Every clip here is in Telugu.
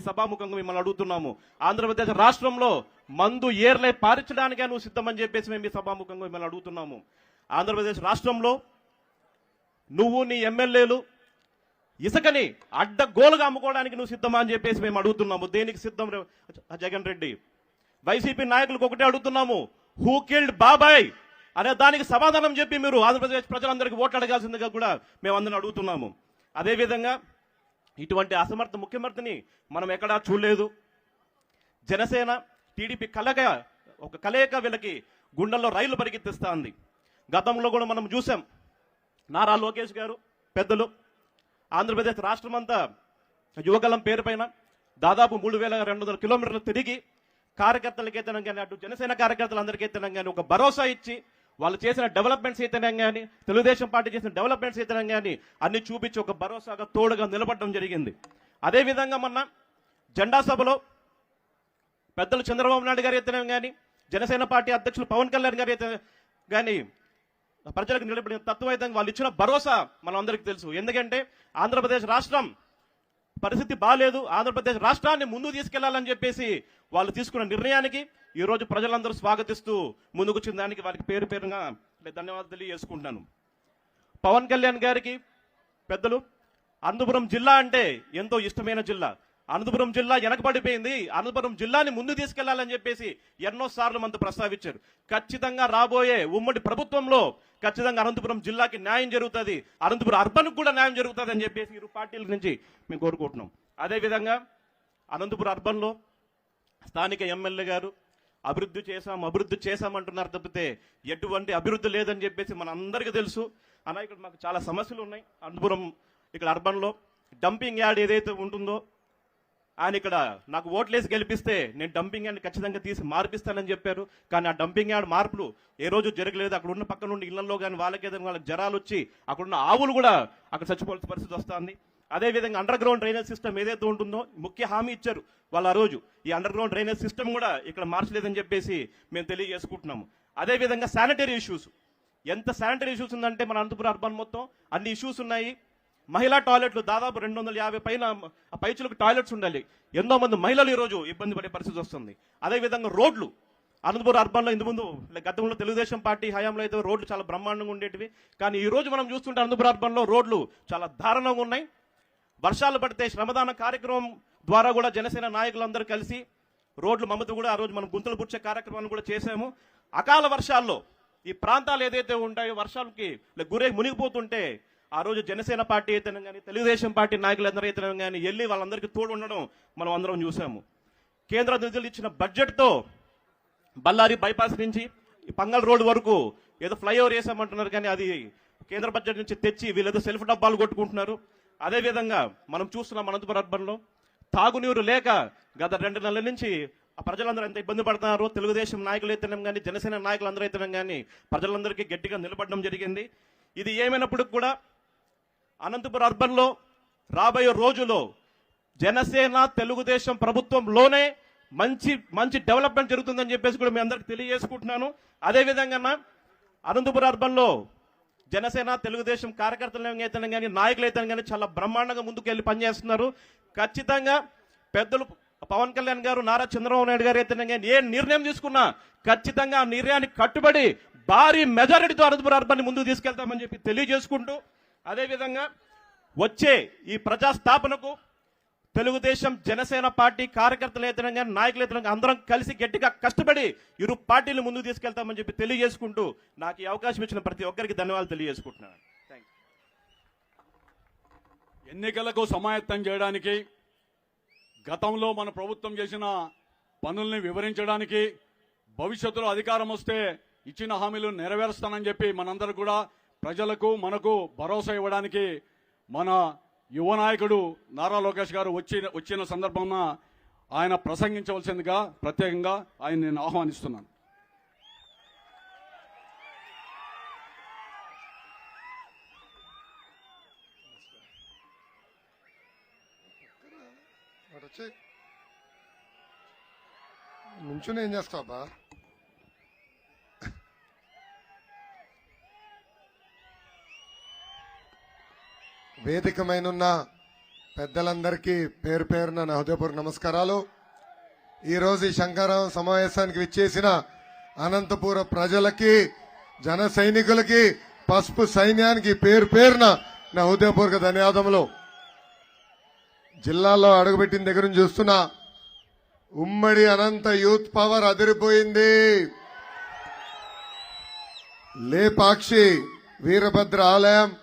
ఈ సభాముఖంగా మిమ్మల్ని అడుగుతున్నాము. ఆంధ్రప్రదేశ్ రాష్ట్రంలో మందు ఏర్లై పారించడానికే నువ్వు సిద్ధమని చెప్పేసి మేము ఈ సభాముఖంగా మిమ్మల్ని అడుగుతున్నాము. ఆంధ్రప్రదేశ్ రాష్ట్రంలో నువ్వు నీ ఎమ్మెల్యేలు ఇసుకని అడ్డగోలుగా అమ్ముకోవడానికి నువ్వు సిద్ధమా అని చెప్పేసి మేము అడుగుతున్నాము. దేనికి సిద్ధం జగన్ రెడ్డి? వైసీపీ నాయకులకు ఒకటే అడుగుతున్నాము. హూ కిల్డ్ బాబాయ్ అనే దానికి సమాధానం చెప్పి మీరు ఆంధ్రప్రదేశ్ ప్రజలందరికీ ఓట్లు అడగాల్సిందిగా కూడా మేము అందరిని అడుగుతున్నాము. అదేవిధంగా ఇటువంటి అసమర్థ ముఖ్యమంత్రిని మనం ఎక్కడా చూడలేదు. జనసేన టీడీపీ కలగా ఒక కలయిక వీళ్ళకి గుండెల్లో రైలు పరిగెత్తిస్తా ఉంది గతంలో కూడా మనం చూసాం. నారా లోకేష్ గారు పెద్దలు ఆంధ్రప్రదేశ్ రాష్ట్రం అంతా యువగలం పేరుపైన దాదాపు మూడు వేల రెండు వందల కిలోమీటర్లు తిరిగి కార్యకర్తలకైతేనం కానీ అటు జనసేన కార్యకర్తలందరికీ అయితేనం కానీ ఒక భరోసా ఇచ్చి వాళ్ళు చేసిన డెవలప్మెంట్స్ అయితేనే కానీ తెలుగుదేశం పార్టీ చేసిన డెవలప్మెంట్స్ అయితేనే కానీ అన్ని చూపించి ఒక భరోసాగా తోడుగా నిలబడడం జరిగింది. అదేవిధంగా మొన్న జెండా సభలో పెద్దలు చంద్రబాబు నాయుడు గారు అయితేనే కానీ జనసేన పార్టీ అధ్యక్షులు పవన్ కళ్యాణ్ గారు అయితే కానీ ప్రజలకు నిలబడిన తత్వైతంగా వాళ్ళు ఇచ్చిన భరోసా మనం అందరికీ తెలుసు. ఎందుకంటే ఆంధ్రప్రదేశ్ రాష్ట్రం పరిస్థితి బాగాలేదు ఆంధ్రప్రదేశ్ రాష్ట్రాన్ని ముందుకు తీసుకెళ్ళాలని చెప్పేసి వాళ్ళు తీసుకున్న నిర్ణయానికి ఈరోజు ప్రజలందరూ స్వాగతిస్తూ ముందుకు చెందడానికి దానికి వారికి పేరు పేరుగా ధన్యవాదాలు తెలియజేసుకుంటున్నాను. పవన్ కళ్యాణ్ గారికి పెద్దలు అనంతపురం జిల్లా అంటే ఎంతో ఇష్టమైన జిల్లా. అనంతపురం జిల్లా వెనకబడిపోయింది. అనంతపురం జిల్లాని ముందు తీసుకెళ్ళాలని చెప్పేసి ఎన్నో సార్లు మనతో ప్రస్తావించారు. ఖచ్చితంగా రాబోయే ఉమ్మడి ప్రభుత్వంలో ఖచ్చితంగా అనంతపురం జిల్లాకి న్యాయం జరుగుతుంది. అనంతపురం అర్బన్కి కూడా న్యాయం జరుగుతుంది అని చెప్పేసి ఇరు పార్టీల నుంచి మేము కోరుకుంటున్నాం. అదేవిధంగా అనంతపురం అర్బన్లో స్థానిక ఎమ్మెల్యే గారు అభివృద్ధి చేశాం అభివృద్ధి చేశామంటున్నారు తప్పితే ఎటువంటి అభివృద్ధి లేదని చెప్పేసి మన అందరికీ తెలుసు. అలా ఇక్కడ మాకు చాలా సమస్యలు ఉన్నాయి. అనంతపురం ఇక్కడ అర్బన్లో డంపింగ్ యార్డ్ ఏదైతే ఉంటుందో ఆయన ఇక్కడ నాకు ఓట్లేసి గెలిపిస్తే నేను డంపింగ్ యార్డ్ ఖచ్చితంగా తీసి మార్పిస్తానని చెప్పారు. కానీ ఆ డంపింగ్ యార్డ్ మార్పులు ఏ రోజు జరగలేదు. అక్కడ ఉన్న పక్కన ఉన్న ఇళ్ళలో కానీ వాళ్ళకి ఏదైనా వాళ్ళకి జ్వరాలు వచ్చి అక్కడ ఉన్న ఆవులు కూడా అక్కడ చచ్చిపోవాల్సిన పరిస్థితి వస్తుంది. అదేవిధంగా అండర్ గ్రౌండ్ డ్రైనేజ్ సిస్టమ్ ఏదైతే ఉంటుందో ముఖ్య హామీ ఇచ్చారు వాళ్ళు ఆ రోజు. ఈ అండర్ గ్రౌండ్ డ్రైనేజ్ సిస్టమ్ కూడా ఇక్కడ మార్చలేదని చెప్పేసి మేము తెలియజేసుకుంటున్నాము. అదేవిధంగా శానిటరీ ఇష్యూస్ ఎంత శానిటరీ ఇష్యూస్ ఉందంటే మన అనంతపురం అర్బన్ మొత్తం అన్ని ఇష్యూస్ ఉన్నాయి. మహిళా టాయిలెట్లు దాదాపు రెండు వందల యాభై పైన పైచులకు టాయిలెట్స్ ఉండాలి. ఎంతో మంది మహిళలు ఈరోజు ఇబ్బంది పడే పరిస్థితి వస్తుంది. అదేవిధంగా రోడ్లు. అనంతపురం అర్బన్లో ఇంతకుముందు ముందు గతంలో తెలుగుదేశం పార్టీ హయాంలో అయితే రోడ్లు చాలా బ్రహ్మాండంగా ఉండేటివి. కానీ ఈ రోజు మనం చూస్తుంటే అనంతపురం అర్బన్లో రోడ్లు చాలా దారుణంగా ఉన్నాయి. వర్షాలు పడితే శ్రమదాన కార్యక్రమం ద్వారా కూడా జనసేన నాయకులందరూ కలిసి రోడ్లు మమ్మత కూడా ఆ రోజు మనం గుంతలు పుచ్చే కార్యక్రమాన్ని కూడా చేశాము. అకాల వర్షాల్లో ఈ ప్రాంతాలు ఏదైతే ఉంటాయో వర్షాలకి గురే మునిగిపోతుంటే ఆ రోజు జనసేన పార్టీ అయితేనే కానీ తెలుగుదేశం పార్టీ నాయకులందరూ అయితేనే కానీ వెళ్ళి వాళ్ళందరికీ తోడు ఉండడం మనం అందరం చూసాము కేంద్ర నిధులు ఇచ్చిన బడ్జెట్తో బళ్ళారి బైపాస్ నుంచి ఈ పంగల్ రోడ్ వరకు ఏదో ఫ్లైఓవర్ వేసామంటున్నారు కానీ అది కేంద్ర బడ్జెట్ నుంచి తెచ్చి వీళ్ళేదో సెల్ఫ్ డబ్బాలు కొట్టుకుంటున్నారు. అదేవిధంగా మనం చూస్తున్నాం అనంతపురం అర్బన్లో తాగునీరు లేక గత రెండు నెలల నుంచి ఆ ప్రజలందరూ ఎంత ఇబ్బంది పడుతున్నారో తెలుగుదేశం నాయకులు అయితేనేం కానీ జనసేన నాయకులు అందరూ అయితేనేం కానీ ప్రజలందరికీ గట్టిగా నిలబడడం జరిగింది. ఇది ఏమైనప్పటికి కూడా అనంతపురం అర్బన్లో రాబోయే రోజులో జనసేన తెలుగుదేశం ప్రభుత్వంలోనే మంచి మంచి డెవలప్మెంట్ జరుగుతుందని చెప్పేసి కూడా మీ అందరికి తెలియజేసుకుంటున్నాను. అదేవిధంగా అనంతపురం అర్బన్లో జనసేన తెలుగుదేశం కార్యకర్తలు అయితే కానీ నాయకులు అయితే కానీ చాలా బ్రహ్మాండంగా ముందుకు వెళ్ళి పనిచేస్తున్నారు. ఖచ్చితంగా పెద్దలు పవన్ కళ్యాణ్ గారు నారా చంద్రబాబు నాయుడు గారు అయితే కానీ ఏ నిర్ణయం తీసుకున్నా ఖచ్చితంగా ఆ నిర్ణయానికి కట్టుబడి భారీ మెజారిటీతో అనంతపురం అర్బన్ని ముందుకు తీసుకెళ్తామని చెప్పి తెలియజేసుకుంటూ అదేవిధంగా వచ్చే ఈ ప్రజాస్థాపనకు తెలుగుదేశం జనసేన పార్టీ కార్యకర్తలు అయితే కానీ నాయకులు అయితే అందరం కలిసి గట్టిగా కష్టపడి ఇరు పార్టీలు ముందుకు తీసుకెళ్తామని చెప్పి తెలియజేసుకుంటూ నాకు ఈ అవకాశం ఇచ్చిన ప్రతి ఒక్కరికి ధన్యవాదాలు తెలియజేసుకుంటున్నాను. థ్యాంక్ యూ ఎన్నికలకు సమాయత్తం చేయడానికి గతంలో మన ప్రభుత్వం చేసిన పనుల్ని వివరించడానికి భవిష్యత్తులో అధికారం వస్తే ఇచ్చిన హామీలు నెరవేరుస్తానని చెప్పి మనందరూ కూడా ప్రజలకు మనకు భరోసా ఇవ్వడానికి మన యువ నాయకుడు నారా లోకేష్ గారు వచ్చిన వచ్చిన సందర్భంన ఆయన ప్రసంగించవలసిందిగా ప్రత్యేకంగా ఆయన నేను ఆహ్వానిస్తున్నాను. నుంచుని ఏం చేస్తావా వేదికమైనున్న పెద్దలందరికీ పేరు పేరున నా హృదయపూర్వక నమస్కారాలు. ఈరోజు ఈ శంకరాం సమావేశానికి విచ్చేసిన అనంతపుర ప్రజలకి జన సైనికులకి పసుపు సైన్యానికి పేరు పేరున నా హృదయపూర్వక ధన్యవాదములు. జిల్లాలో అడుగుపెట్టిన దగ్గర నుంచి చూస్తున్నా ఉమ్మడి అనంత యూత్ పవర్ అదిరిపోయింది. లేపాక్షి వీరభద్ర ఆలయం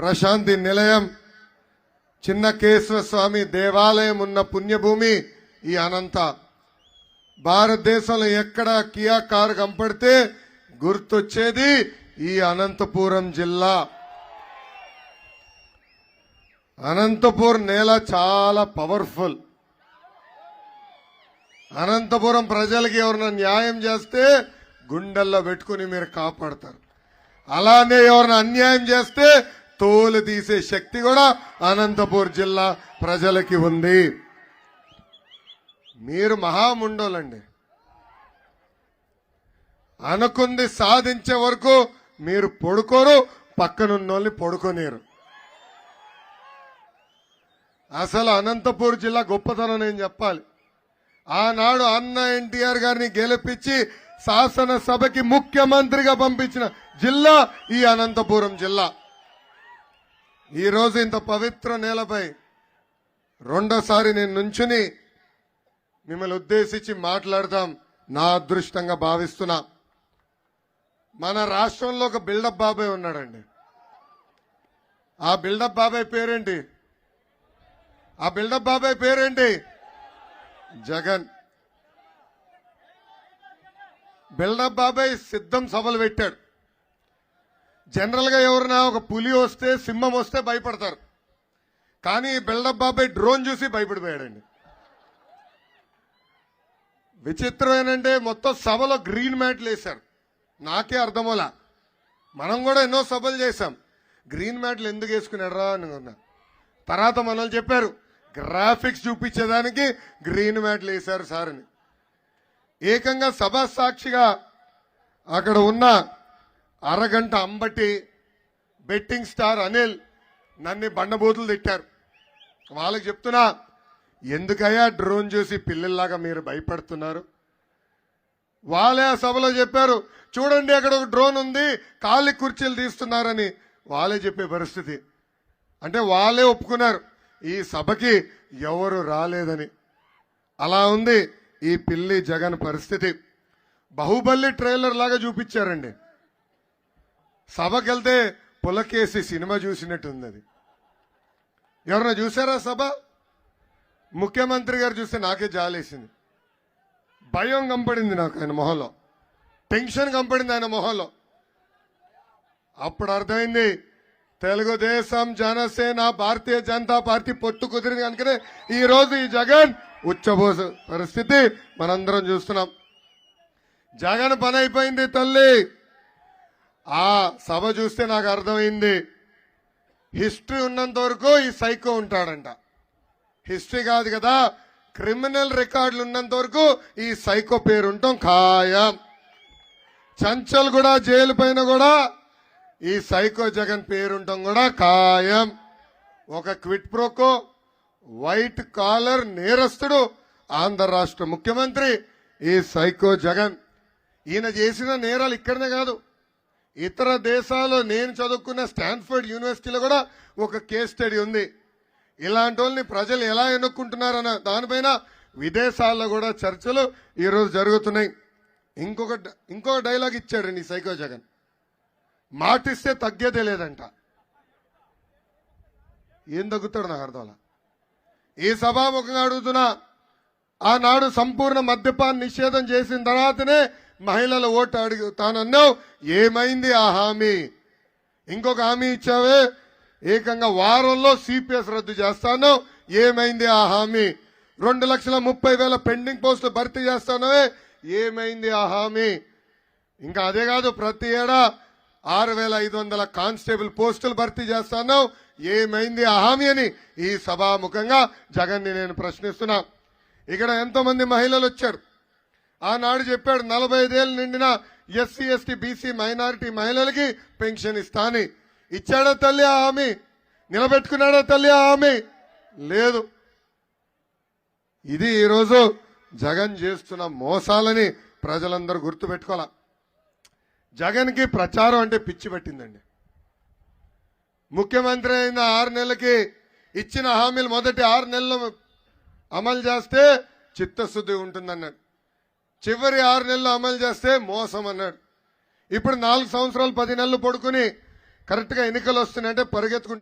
ప్రశాంతి నిలయం. చిన్న కేశవ స్వామి దేవాలయం ఉన్న పుణ్యభూమి ఈ అనంత. భారతదేశంలో ఎక్కడ కియా కారు కంపడితే గుర్తొచ్చేది ఈ అనంతపురం జిల్లా. అనంతపూర్ నేల చాలా పవర్ఫుల్. అనంతపురం ప్రజలకి ఎవరైనా న్యాయం చేస్తే గుండెల్లో పెట్టుకుని మీరు కాపాడతారు. అలానే ఎవరైనా అన్యాయం చేస్తే తోలు తీసే శక్తి కూడా అనంతపూర్ జిల్లా ప్రజలకి ఉంది. మీరు మహాముండోలండి. అనుకుంది సాధించే వరకు మీరు పడుకోరు పక్కనున్నోళ్ళని పడుకోనేరు అసలు అనంతపూర్ జిల్లా గొప్పతనం నేను చెప్పాలి. ఆనాడు అన్న ఎన్టీఆర్ గారిని గెలిపించి శాసనసభకి ముఖ్యమంత్రిగా పంపించిన జిల్లా ఈ అనంతపురం జిల్లా. ఈరోజు ఇంత పవిత్ర నేలపై రెండోసారి నేను నుంచుని మిమ్మల్ని ఉద్దేశించి మాట్లాడదాం నా అదృష్టంగా భావిస్తున్నా. మన రాష్ట్రంలో ఒక బిల్డప్ బాబాయ్ ఉన్నాడండి. ఆ బిల్డప్ బాబాయ్ పేరేంటి? ఆ బిల్డప్ బాబాయ్ పేరేంటి? జగన్. బిల్డప్ బాబాయ్ సిద్ధం సభలు పెట్టాడు. జనరల్గా ఎవరైనా ఒక పులి వస్తే సింహం వస్తే భయపడతారు. కానీ బిల్డప్ బాబాయ్ డ్రోన్ చూసి భయపడిపోయాడండి. విచిత్రం ఏంటంటే మొత్తం సభలో గ్రీన్ మ్యాట్లు వేశారు. నాకే అర్థమోలా మనం కూడా ఎన్నో సభలు చేశాం. గ్రీన్ మ్యాట్లు ఎందుకు వేసుకున్నాడరా అని తర్వాత మనల్ని చెప్పారు గ్రాఫిక్స్ చూపించేదానికి గ్రీన్ మ్యాట్లు వేశారు సార్ అని. ఏకంగా సభా సాక్షిగా అక్కడ ఉన్న అరగంట అంబటి బెట్టింగ్ స్టార్ అనిల్ నన్ను బండబూతులు తిట్టారు. వాళ్ళకి చెప్తున్నా ఎందుకయ్యా డ్రోన్ చూసి పిల్లల్లాగా మీరు భయపడుతున్నారు? వాళ్ళే ఆ సభలో చెప్పారు చూడండి అక్కడ ఒక డ్రోన్ ఉంది ఖాళీ కుర్చీలు తీస్తున్నారని. వాళ్ళే చెప్పే పరిస్థితి. అంటే వాళ్ళే ఒప్పుకున్నారు ఈ సభకి ఎవరు రాలేదని. అలా ఉంది ఈ పిల్లి జగన్ పరిస్థితి. బాహుబలి ట్రైలర్ లాగా చూపించారండి. సభకెళ్తే పులకేసి సినిమా చూసినట్టుంది అది ఎవరన్నా చూసారా సభ? ముఖ్యమంత్రి గారు చూస్తే నాకే జాలేసింది. భయం కంపడింది నాకు ఆయన మొహంలో. టెన్షన్ కంపడింది ఆయన మొహంలో. అప్పుడు అర్థమైంది తెలుగుదేశం జనసేన భారతీయ జనతా పార్టీ పొట్టు కుదిరింది కనుకనే ఈరోజు ఈ జగన్ ఉచ్చబోస పరిస్థితి మనందరం చూస్తున్నాం. జగన్ పని అయిపోయింది తల్లి. ఆ సభ చూస్తే నాకు అర్థమైంది. హిస్టరీ ఉన్నంత వరకు ఈ సైకో ఉంటాడంట. హిస్టరీ కాదు కదా క్రిమినల్ రికార్డులు ఉన్నంత వరకు ఈ సైకో పేరు ఖాయం. చంచల్ కూడా జైలు పైన కూడా ఈ సైకో జగన్ పేరుంటాం కూడా ఖాయం. ఒక క్విట్ ప్రోకో వైట్ కాలర్ నేరస్తుడు ఆంధ్ర రాష్ట్ర ముఖ్యమంత్రి ఈ సైకో జగన్. ఈయన చేసిన నేరాలు ఇక్కడనే కాదు ఇతర దేశాల్లో నేను చదువుకున్న స్టాన్ఫర్డ్ యూనివర్సిటీలో కూడా ఒక కేస్ స్టడీ ఉంది. ఇలాంటి వాళ్ళని ప్రజలు ఎలా ఎన్నుకుంటున్నారన్న దానిపైన విదేశాల్లో కూడా చర్చలు ఈరోజు జరుగుతున్నాయి. ఇంకొక ఇంకొక డైలాగ్ ఇచ్చాడండి సైకో జగన్. మాటిస్తే తగ్గేదే లేదంట. ఏం తగ్గుతాడు నాకు అర్థంలా ఈ సభాముఖంగా అడుగుతున్నా ఆనాడు సంపూర్ణ మద్యపాన్ నిషేధం చేసిన తర్వాతనే మహిళల ఓటు అడుగుతానన్నావు ఏమైంది ఆ హామీ? ఇంకొక హామీ ఇచ్చావే? ఏకంగా వారంలో సిపిఎస్ రద్దు చేస్తాను ఏమైంది ఆ హామీ? రెండు లక్షల ముప్పై వేల పెండింగ్ పోస్టులు భర్తీ చేస్తానవే ఏమైంది ఆ హామీ? ఇంకా అదే కాదు ప్రతి ఏడా ఆరు వేల ఐదు వందల కానిస్టేబుల్ పోస్టులు భర్తీ చేస్తాను ఏమైంది ఆ హామీ అని ఈ సభాముఖంగా జగన్ని నేను ప్రశ్నిస్తున్నా. ఇక్కడ ఎంతోమంది మహిళలు వచ్చారు. ఆనాడు చెప్పాడు నలభై ఐదేళ్ళు నిండిన ఎస్సీ ఎస్టీ బీసీ మైనారిటీ మహిళలకి పెన్షన్ ఇస్తాని. ఇచ్చాడా తల్లి ఆ హామీ? నిలబెట్టుకున్నాడా తల్లి ఆ హామీ? లేదు. ఇది ఈరోజు జగన్ చేస్తున్న మోసాలని ప్రజలందరూ గుర్తుపెట్టుకోవాల? జగన్కి ప్రచారం అంటే పిచ్చి పట్టిందండి. ముఖ్యమంత్రి అయిన ఆరు నెలలకి ఇచ్చిన హామీలు మొదటి ఆరు నెలలు అమలు చేస్తే చిత్తశుద్ధి ఉంటుందన్నాడు. చివరి ఆరు నెలలు అమలు చేస్తే మోసం అన్నాడు. ఇప్పుడు నాలుగు సంవత్సరాలు పది నెలలు పడుకుని కరెక్ట్గా ఎన్నికలు వస్తున్నాయంటే పరిగెత్తుకుంటే